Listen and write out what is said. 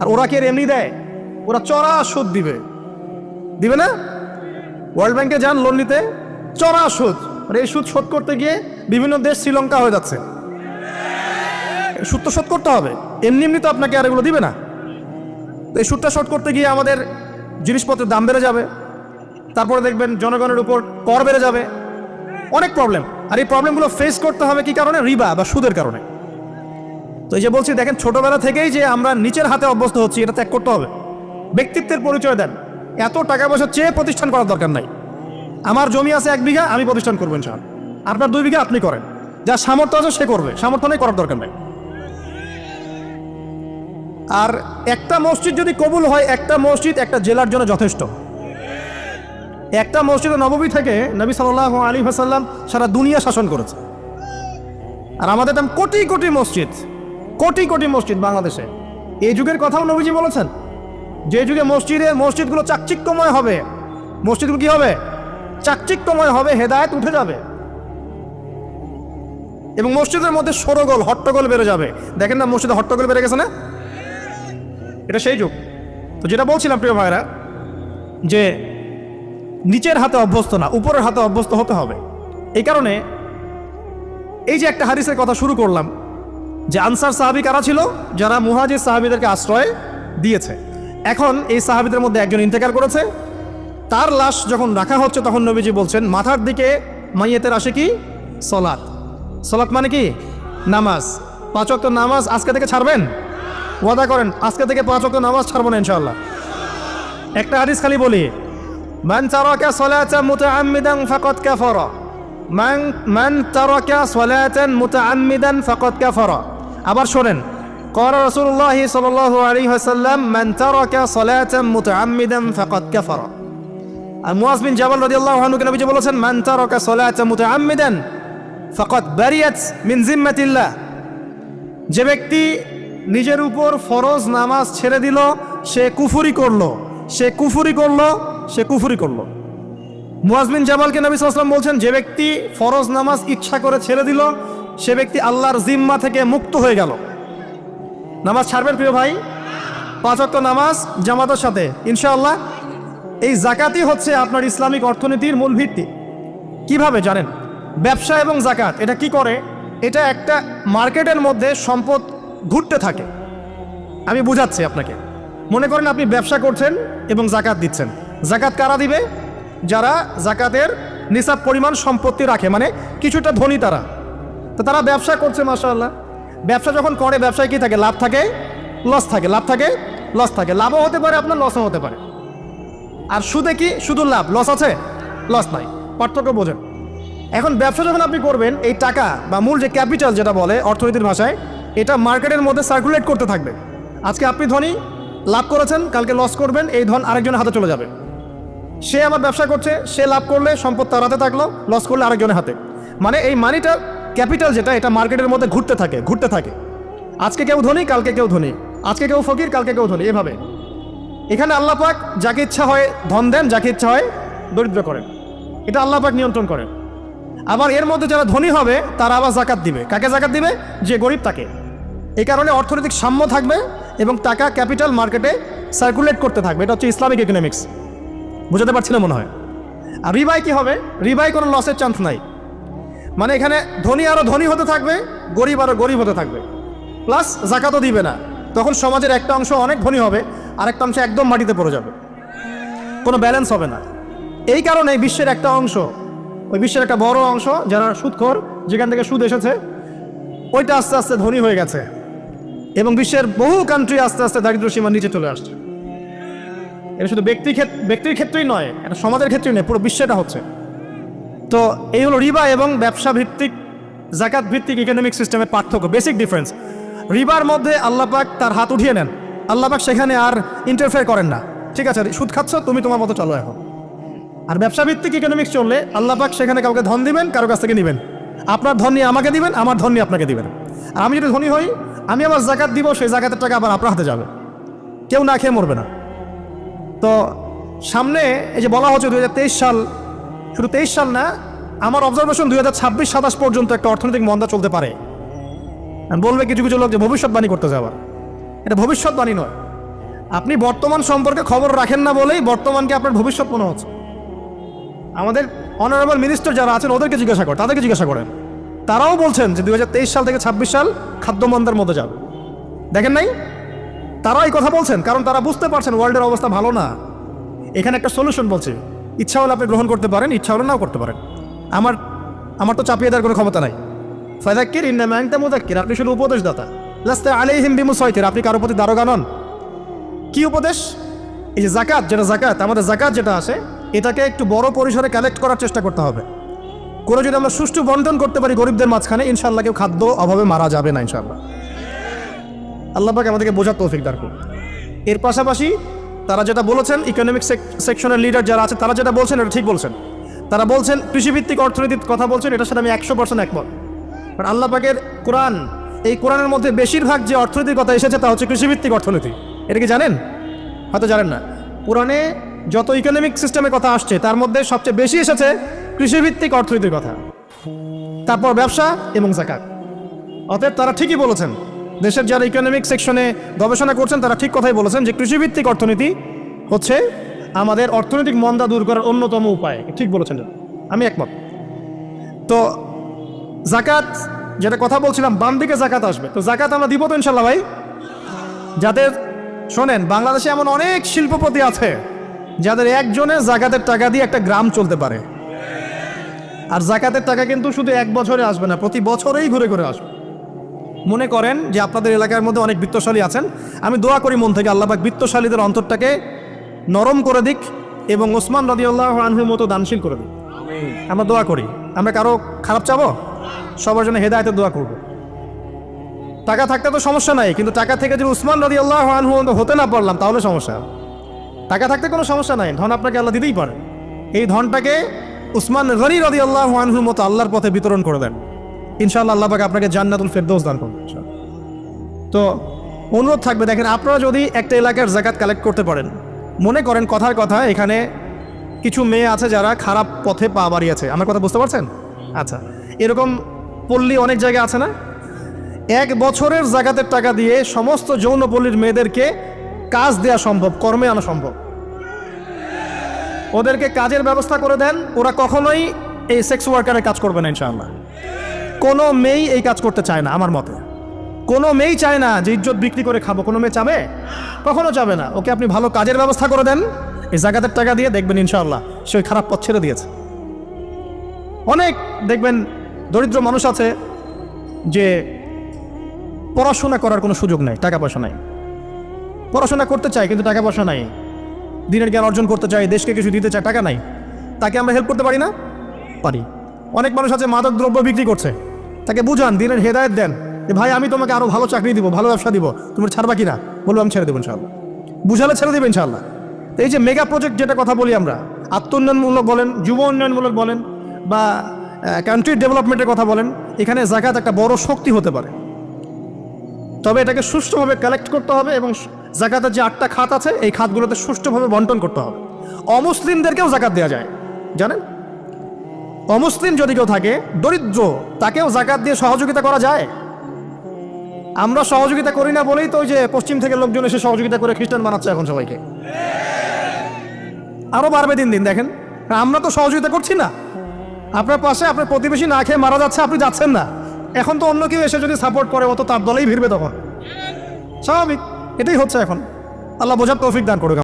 আর ওরা কি এমনি দেয়? ওরা চড়া সুদ দিবে। দিবে না? ওয়ার্ল্ড ব্যাংকে যান লোন নিতে, চড়া সুদ। আর এই সুদ শোধ করতে গিয়ে বিভিন্ন দেশ শ্রীলঙ্কা হয়ে যাচ্ছে। সুদ তো শোধ করতে হবে। এমনি এমনি তো আপনাকে আর এগুলো দিবে না। তো এই সুদটা শোধ করতে গিয়ে আমাদের জিনিসপত্রের দাম বেড়ে যাবে। তারপরে দেখবেন জনগণের উপর কর বেড়ে যাবে। অনেক প্রবলেম আর এই প্রবলেমগুলো ফেস করতে হবে কি কারণে? রিবা বা সুদের কারণে। তো এই যে বলছি, দেখেন ছোটবেলা থেকেই যে আমরা নিচের হাতে অভ্যস্ত হচ্ছি, এটা ত্যাগ করতে হবে। ব্যক্তিত্বের পরিচয় দেন। এত টাকা পয়সা চেয়ে প্রতিষ্ঠান করার দরকার নাই। আমার জমি আছে এক বিঘা, আমি প্রতিষ্ঠান করব ইনশাআল্লাহ। আপনার দুই বিঘা আপনি করেন। যার সামর্থ্য আছে সে করবে। সামর্থ্য নেই, করার দরকার নাই। আর একটা মসজিদ যদি কবুল হয়, একটা মসজিদ একটা জেলার জন্য যথেষ্ট। একটা মসজিদ নবমী থেকে নবী সাল্লাহ আলী হাসাল্লাম সারা দুনিয়া শাসন করেছে। আর আমাদের তেমন কোটি কোটি মসজিদ। কোটি কোটি মসজিদ বাংলাদেশে। এই যুগের কথাও নবীজি বলেছেন যে যুগে মসজিদে মসজিদগুলো চাকচিক্যময় হবে। মসজিদগুলো কি হবে? চাকচিক্যময় হবে, হেদায়েত উঠে যাবে। এবং মসজিদের মধ্যে সরগোল, হট্টগোল বেড়ে যাবে। দেখেন না মসজিদে হট্টগোল বেড়ে গেছে না? এটা সেই যুগ। তো যেটা বলছিলাম, প্রিয় ভাইরা যে নিচের হাতে অভ্যস্ত না, উপরের হাতে অভ্যস্ত হতে হবে। এই কারণে এই যে একটা হাদিসের কথা শুরু করলাম যে আনসার সাহাবি কারা ছিল? যারা মুহাজির সাহাবিদেরকে আশ্রয় দিয়েছে। এখন এই সাহাবিদের মধ্যে একজন ইন্তেকার করেছে। তার লাশ যখন রাখা হচ্ছে, তখন নবীজি বলছেন, মাথার দিকে মাইয়েতের আসে কি? সলাৎ। সলাৎ মানে কি? নামাজ। পাঁচ ওয়াক্ত নামাজ আজকে থেকে ছাড়বেন? ওয়াদা করেন, আজকে থেকে পাঁচ ওয়াক্ত নামাজ ছাড়বো না ইনশাআল্লাহ। একটা হাদিস খালি বলি, মান আবার শুনেন قال رسول الله صلى الله عليه وسلم من ترك صلاة متعمدا فقد كفر আর মুয়াজ বিন জাবাল রাদিয়াল্লাহু আনহু কে নবীজি বলেছেন মান তারাকা সালাতা মুতাআম্মিদান ফাকাদ বারিয়াত মিন জিম্মাতিল্লাহ যে ব্যক্তি নিজের উপর ফরজ নামাজ ছেড়ে দিল সে কুফুরি করলো সে কুফুরি করলো সে কুফুরি করলো মুয়াজমিন জামালকে নবী সাল্লাম বলছেন যে ব্যক্তি ফরজ নামাজ ইচ্ছা করে ছেড়ে দিল সে ব্যক্তি আল্লাহর জিম্মা থেকে মুক্ত হয়ে গেল। নামাজ ছাড়বেন প্রিয় ভাই? পাঁচ ওয়াক্ত নামাজ, জামাতের সাথে। ইনশাআল্লাহ, এই জাকাতই হচ্ছে আপনার ইসলামিক অর্থনীতির মূল ভিত্তি। কীভাবে জানেন? ব্যবসা এবং জাকাত, এটা কি করে? এটা একটা মার্কেটের মধ্যে সম্পদ ঘুরতে থাকে। আমি বুঝাচ্ছি আপনাকে। মনে করেন আপনি ব্যবসা করছেন এবং জাকাত দিচ্ছেন। জাকাত কারা দিবে? যারা জাকাতের নিসাব পরিমাণ সম্পত্তি রাখে মানে কিছুটা ধনী তারা। তো তারা ব্যবসা করছে, মাশাআল্লাহ। ব্যবসা যখন করে, ব্যবসায় কি থাকে? লাভ থাকে? লস থাকে। লাভ থাকে? লস থাকে। লাভও হতে পারে, আপনার লসও হতে পারে। আর সুদে কি? শুধু লাভ। লস আছে? লস নাই। পার্থক্য বোঝেন। এখন ব্যবসা যখন আপনি করবেন, এই টাকা বা মূল যে ক্যাপিটাল যেটা বলে অর্থনীতির ভাষায়, এটা মার্কেটের মধ্যে সার্কুলেট করতে থাকবে। আজকে আপনি ধনী, লাভ করেছেন, কালকে লস করবেন, এই ধন আরেকজনের হাতে চলে যাবে। সে আবার ব্যবসা করছে, সে লাভ করলে সম্পদ তার হাতে থাকল লস করলে আরেকজনের হাতে। মানে এই মানিটা ক্যাপিটাল যেটা, এটা মার্কেটের মধ্যে ঘুরতে থাকে ঘুরতে থাকে। আজকে কেউ ধনী, কালকে কেউ ধনী। আজকে কেউ ফকির, কালকে কেউ ধনী, এভাবে। এখানে আল্লাহ পাক যাকে ইচ্ছা হয় ধন দেন, যাকে ইচ্ছা হয় দরিদ্র করেন। এটা আল্লাহ পাক নিয়ন্ত্রণ করেন। আবার এর মধ্যে যারা ধনী হবে, তারা আবার জাকাত দিবে। কাকে জাকাত দিবে? যে গরিব তাকে। এই কারণে অর্থনৈতিক সাম্য থাকবে এবং টাকা, ক্যাপিটাল মার্কেটে সার্কুলেট করতে থাকবে। এটা হচ্ছে ইসলামিক ইকোনমিক্স বুঝাতে পারছি না মনে হয়। আর রিবাই কি হবে? রিবাই কোনো লসের চান্স নাই। মানে এখানে ধনী আরও ধনী হতে থাকবে, গরিব আরও গরিব হতে থাকবে। প্লাস জাকাতও দিবে না। তখন সমাজের একটা অংশ অনেক ধনী হবে, আরেকটা অংশ একদম মাটিতে পড়ে যাবে। কোনো ব্যালেন্স হবে না। এই কারণে বিশ্বের একটা অংশ, ওই বিশ্বের একটা বড় অংশ যারা সুদখোর, যেখান থেকে সুদ এসেছে, ওইটা আস্তে আস্তে ধনী হয়ে গেছে। এবং বিশ্বের বহু কান্ট্রি আস্তে আস্তে দারিদ্র সীমার নিচে চলে আসছে। এটা শুধু ব্যক্তি ক্ষেত- ব্যক্তির ক্ষেত্রেই নয়, এটা সমাজের ক্ষেত্রেই নয়, পুরো বিশ্বটা হচ্ছে। তো এই হলো রিবা এবং ব্যবসা ভিত্তিক জাকাত ভিত্তিক ইকোনমিক সিস্টেমের পার্থক্য বেসিক ডিফারেন্স রিবার মধ্যে আল্লাপাক তার হাত উঠিয়ে নেন। আল্লাপাক সেখানে আর ইন্টারফেয়ার করেন না। ঠিক আছে, সুদ খাচ্ছ, তুমি তোমার মতো চলো এখন। আর ব্যবসা ভিত্তিক ইকোনমিক্স চললে আল্লাপাক সেখানে কাউকে ধন দিবেন, কারও কাছ থেকে নেবেন। আপনার ধন নিয়ে আমাকে দিবেন, আমার ধন নিয়ে আপনাকে দিবেন। আর আমি যদি ধনী হই, আমি আমার জাকাত দিব, সেই জাকাতের টাকা আবার আপনার হাতে যাবে। কেউ না খেয়ে মরবে না। তো সামনে এই যে বলা হচ্ছে দু হাজার তেইশ সাল শুধু তেইশ সাল না, আমার অবজারভেশন দুই হাজার ছাব্বিশ সাতাশ পর্যন্ত একটা অর্থনৈতিক মন্দা চলতে পারে। বলবে কিছু কিছু লোক যে ভবিষ্যৎবাণী করতে যাওয়ার এটা ভবিষ্যৎবাণী নয়। আপনি বর্তমান সম্পর্কে খবর রাখেন না বলেই বর্তমানকে আপনার ভবিষ্যৎ মনে হচ্ছে। আমাদের অনারেবল মিনিস্টার যারা আছেন, ওদেরকে জিজ্ঞাসা করেন তাদেরকে জিজ্ঞাসা করেন। তারাও বলছেন যে দুই হাজার তেইশ সাল থেকে ছাব্বিশ সাল খাদ্যমন্দার মধ্যে যাবে দেখেন নাই? তারা এই কথা বলছেন, কারণ তারা বুঝতে পারছেন ওয়ার্ল্ডের অবস্থা ভালো না। এখানে একটা সলিউশন বলছে। ইচ্ছা হলে আপনি গ্রহণ করতে পারেন, ইচ্ছা হলে নাও করতে পারেন। আমার আমার তো চাপিয়ে দেওয়ার কোনো ক্ষমতা নাই। ফাদাক্কির ইন্না ম্যাংতা মুদাক্কির আপনি শুধু উপদেশ উপদেশদাতা। লাস্তে আলাইহিম বিমুসাইতির, আপনি কারও প্রতি দারোগা নন? কি উপদেশ? এই যে জাকাত যেটা জাকাত আমাদের জাকাত যেটা আছে, এটাকে একটু বড় পরিসরে কালেক্ট করার চেষ্টা করতে হবে। করে যদি আমরা সুষ্ঠু বন্টন করতে পারি গরিবদের মাঝখানে ইনশাল্লাহ কেউ খাদ্য অভাবে মারা যাবে না ইনশাল্লাহ আল্লাহ পাক আমাদেরকে বোঝার তৌফিক করুন। এর পাশাপাশি তারা যেটা বলেছেন ইকোনমিক সেকশনের লিডার যারা আছে, তারা যেটা বলছেন, এটা ঠিক বলছেন। তারা বলছেন, কৃষিভিত্তিক অর্থনীতির কথা বলছেন, এটার সাথে আমি একশো পার্সেন্ট একমত। কারণ আল্লাহ পাকের কোরআন, এই কোরআনের মধ্যে বেশিরভাগ যে অর্থনীতির কথা এসেছে, তা হচ্ছে কৃষিভিত্তিক অর্থনীতি। এটা কি জানেন? হয়তো জানেন না। পুরাণে যত ইকোনমিক সিস্টেমের কথা আসছে, তার মধ্যে সবচেয়ে বেশি এসেছে কৃষিভিত্তিক অর্থনীতির কথা। তারপর ব্যবসা এবং জাকাত। অতএব তারা ঠিকই বলেছেন দেশের যারা ইকোনমিক সেকশনে গবেষণা করছেন, তারা ঠিক কথাই বলেছেন যে কৃষিভিত্তিক অর্থনীতি হচ্ছে আমাদের অর্থনৈতিক মন্দা দূর করার অন্যতম উপায়। ঠিক বলেছেন আমি একমত। তো জাকাত, যেটা কথা বলছিলাম, বাম দিকে জাকাত আসবে। তো জাকাত আমরা দিব তো ইনশাল্লাহ ভাই? যাদের, শোনেন, বাংলাদেশে এমন অনেক শিল্পপতি আছে, যাদের একজনে জাকাতের টাকা দিয়ে একটা গ্রাম চলতে পারে। আর জাকাতের টাকা কিন্তু শুধু এক বছরে আসবে না, প্রতি বছরেই ঘুরে ঘুরে আসবে। মনে করেন যে আপনাদের এলাকার মধ্যে অনেক বৃত্তশালী আছেন। আমি দোয়া করি মন থেকে আল্লাহবাক বৃত্তশালীদের অন্তরটাকে নরম করে দিক এবং ওসমান রদিউল্লাহ আনহুর মতো দানশীল করে দিক। আমরা দোয়া করি। আমরা কারও খারাপ চাবো? সবার জন্য হেদায়তের দোয়া করব। টাকা থাকতে তো সমস্যা নাই, কিন্তু টাকা থেকে যদি উসমান রদি আল্লাহ আনহু হতে না পারলাম, তাহলে সমস্যা। টাকা থাকতে কোনো সমস্যা নাই, ধন আপনাকে আল্লাহ দিতেই পারে। এই ধনটাকে উসমান গনি রদি আল্লাহ আনহুর মতো আল্লাহর পথে বিতরণ করে দেন। ইনশাআল্লাহ আল্লাহ পাক আপনাকে জান্নাতুল ফেরদৌস দান করবেন তো অনুরোধ থাকবে, দেখেন, আপনারা যদি একটা এলাকার জাকাত কালেক্ট করতে পারেন, মনে করেন কথার কথা, এখানে কিছু মেয়ে আছে যারা খারাপ পথে পা বাড়িয়েছে আমার কথা বুঝতে পারছেন? আচ্ছা এরকম পল্লী অনেক জায়গায় আছে না? এক বছরের জাকাতের টাকা দিয়ে সমস্ত যৌনপল্লীর মেয়েদেরকে কাজ দেওয়া সম্ভব, কর্মে আনা সম্ভব। ওদেরকে কাজের ব্যবস্থা করে দেন, ওরা কখনোই এই সেক্স ওয়ার্কারের কাজ করবে না, ইনশাআল্লাহ। কোনো মেয়েই এই কাজ করতে চায় না, আমার মতে। কোনো মেয়েই চায় না যে ইজ্জত বিক্রি করে খাব, কোনো মেয়ে চাবে? কখনো চাবে না। ওকে আপনি ভালো কাজের ব্যবস্থা করে দেন। এই জাকাতের টাকা দিয়ে দেখবেন ইনশাআল্লাহ সে ওই খারাপ পথ ছেড়ে দিয়েছে। অনেক দেখবেন দরিদ্র মানুষ আছে যে পড়াশোনা করার কোনো সুযোগ নাই, টাকা পয়সা নাই। পড়াশোনা করতে চায় কিন্তু টাকা পয়সা নাই। দিনের জ্ঞান অর্জন করতে চায়, দেশকে কিছু দিতে চায়, টাকা নাই। তাকে আমরা হেল্প করতে পারি না? পারি। অনেক মানুষ আছে মাদক দ্রব্য বিক্রি করছে। তাকে বুঝান, দিনের হেদায়ত দেন যে, ভাই, আমি তোমাকে আরও ভালো চাকরি দিব, ভালো ব্যবসা দিব। তুমি ছাড়বা কিনা? বলব আমি ছেড়ে দেবো ইনশাল্লাহ বুঝালে ছেড়ে দেবে ইনশাল্লাহ এই যে মেগা প্রজেক্ট যেটা কথা বলি আমরা আত্ম উন্নয়নমূলক বলেন, যুব উন্নয়নমূলক বলেন বা কান্ট্রি ডেভেলপমেন্টের কথা বলেন, এখানে জাকাত একটা বড় শক্তি হতে পারে। তবে এটাকে সুষ্ঠুভাবে কালেক্ট করতে হবে এবং জাকাতের যে আটটা খাত আছে, এই খাতগুলোতে সুষ্ঠুভাবে বন্টন করতে হবে। অমুসলিমদেরকেও জাকাত দেওয়া যায়, জানেন? অমুসলিম যদি কেউ থাকে, দরিদ্র, তাকেও জাকাত দিয়ে সহযোগিতা করা যায়? আমরা সহযোগিতা করি না বলেই তো ওই যে পশ্চিম থেকে লোকজন এসে সহযোগিতা করে খ্রিস্টান বানাচ্ছে এখন সবাইকে। আরও বাড়বে দিন দিন, দেখেন। আমরা তো সহযোগিতা করছি না। আপনার পাশে আপনার প্রতিবেশী না খেয়ে মারা যাচ্ছে, আপনি যাচ্ছেন না। এখন তো অন্য কেউ এসে যদি সাপোর্ট করে, অত তার দলেই ভিড়বে তখন। স্বাভাবিক, এটাই হচ্ছে এখন। আল্লাহ বোঝার তৌফিক দান করুক।